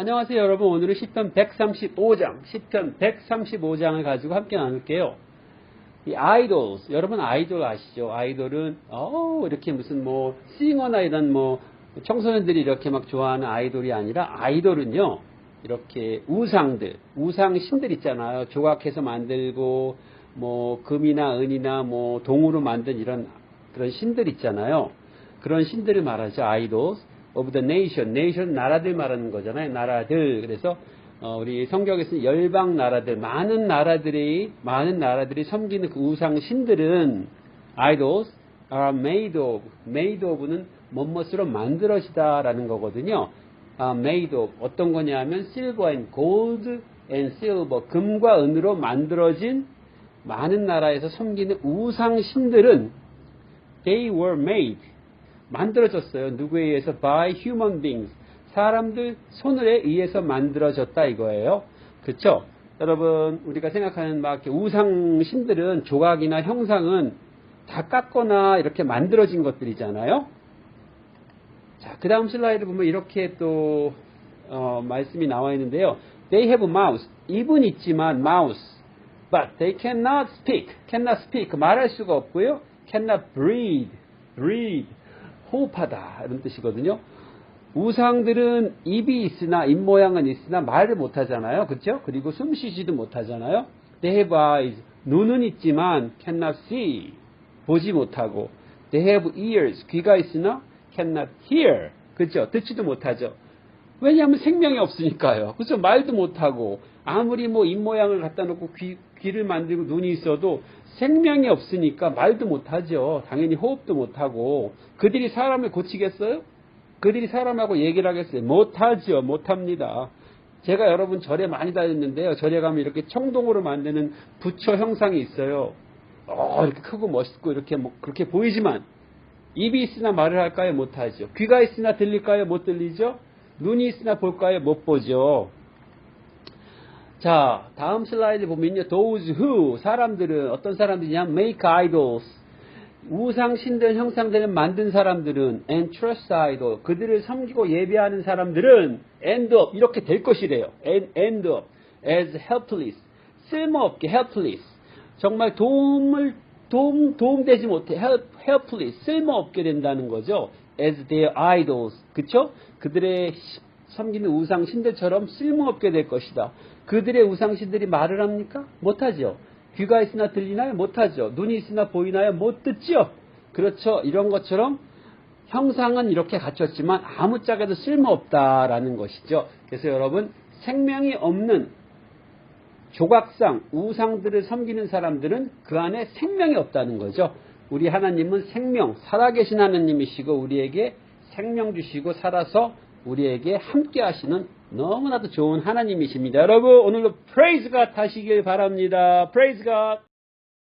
안녕하세요 여러분. 오늘은 10편 135장 10편 135장을 가지고 함께 나눌게요. 이 아이돌 여러분 아이돌 아시죠? 아이돌은 어 이렇게 무슨 뭐 싱어나 이런 뭐 청소년들이 이렇게 막 좋아하는 아이돌이 아니라 아이돌은요 이렇게 우상들 우상 신들 있잖아요. 조각해서 만들고 뭐 금이나 은이나 뭐 동으로 만든 이런 그런 신들 있잖아요. 그런 신들을 말하죠 아이돌 of the nation, nation 나라들 말하는 거잖아요. 나라들. 그래서 어, 우리 성경에서는 열방 나라들, 많은 나라들이 많은 나라들이 섬기는 그 우상 신들은 idols are made of, made of는 뭐뭇으로 만들어지다라는 거거든요. 아, made of 어떤 거냐면 silver and gold and silver 금과 은으로 만들어진 많은 나라에서 섬기는 우상 신들은 they were made 만들어졌어요. 누구에 의해서? by human beings. 사람들 손에 의해서 만들어졌다 이거예요. 그렇죠? 여러분 우리가 생각하는 막 우상 신들은 조각이나 형상은 다 깎거나 이렇게 만들어진 것들이잖아요. 자, 그 다음 슬라이드 보면 이렇게 또 어, 말씀이 나와 있는데요. They have mouth. 입은 있지만 mouth. But they cannot speak. cannot speak. 말할 수가 없고요. cannot breathe. breathe. 호흡하다 이런 뜻이거든요. 우상들은 입이 있으나 입 모양은 있으나 말을 못하잖아요, 그렇죠? 그리고 숨 쉬지도 못하잖아요. They have eyes 눈은 있지만 cannot see 보지 못하고 They have ears 귀가 있으나 cannot hear 그렇죠? 듣지도 못하죠. 왜냐하면 생명이 없으니까요. 그래서 말도 못하고 아무리 뭐 입 모양을 갖다 놓고 귀, 귀를 만들고 눈이 있어도 생명이 없으니까 말도 못하죠. 당연히 호흡도 못하고 그들이 사람을 고치겠어요? 그들이 사람하고 얘기를 하겠어요? 못하죠. 못합니다. 제가 여러분 절에 많이 다녔는데요. 절에 가면 이렇게 청동으로 만드는 부처 형상이 있어요. 어, 이렇게 크고 멋있고 이렇게 뭐 그렇게 보이지만 입이 있으나 말을 할까요? 못하죠. 귀가 있으나 들릴까요? 못 들리죠? 눈이 있으나 볼까요? 못 보죠. 자, 다음 슬라이드 보면요. those who 사람들은 어떤 사람들이냐? make idols 우상 신들 형상들을 만든 사람들은 and trust idol 그들을 섬기고 예배하는 사람들은 end up 이렇게 될 것이래요. end, end up as helpless 쓸모없게 helpless 정말 도움을 도움 도움되지 못해 help, helpless 쓸모없게 된다는 거죠. As their idols 그쵸? 그들의 섬기는 우상 신들처럼 쓸모없게 될 것이다. 그들의 우상 신들이 말을 합니까? 못하죠. 귀가 있으나 들리나요? 못하죠. 눈이 있으나 보이나요? 못 듣죠. 그렇죠. 이런 것처럼 형상은 이렇게 갖췄지만 아무짝에도 쓸모없다라는 것이죠. 그래서 여러분 생명이 없는 조각상 우상들을 섬기는 사람들은 그 안에 생명이 없다는 거죠. 우리 하나님은 생명, 살아계신 하나님이시고 우리에게 생명 주시고 살아서 우리에게 함께 하시는 너무나도 좋은 하나님이십니다. 여러분 오늘도 God 하시길 바랍니다. God.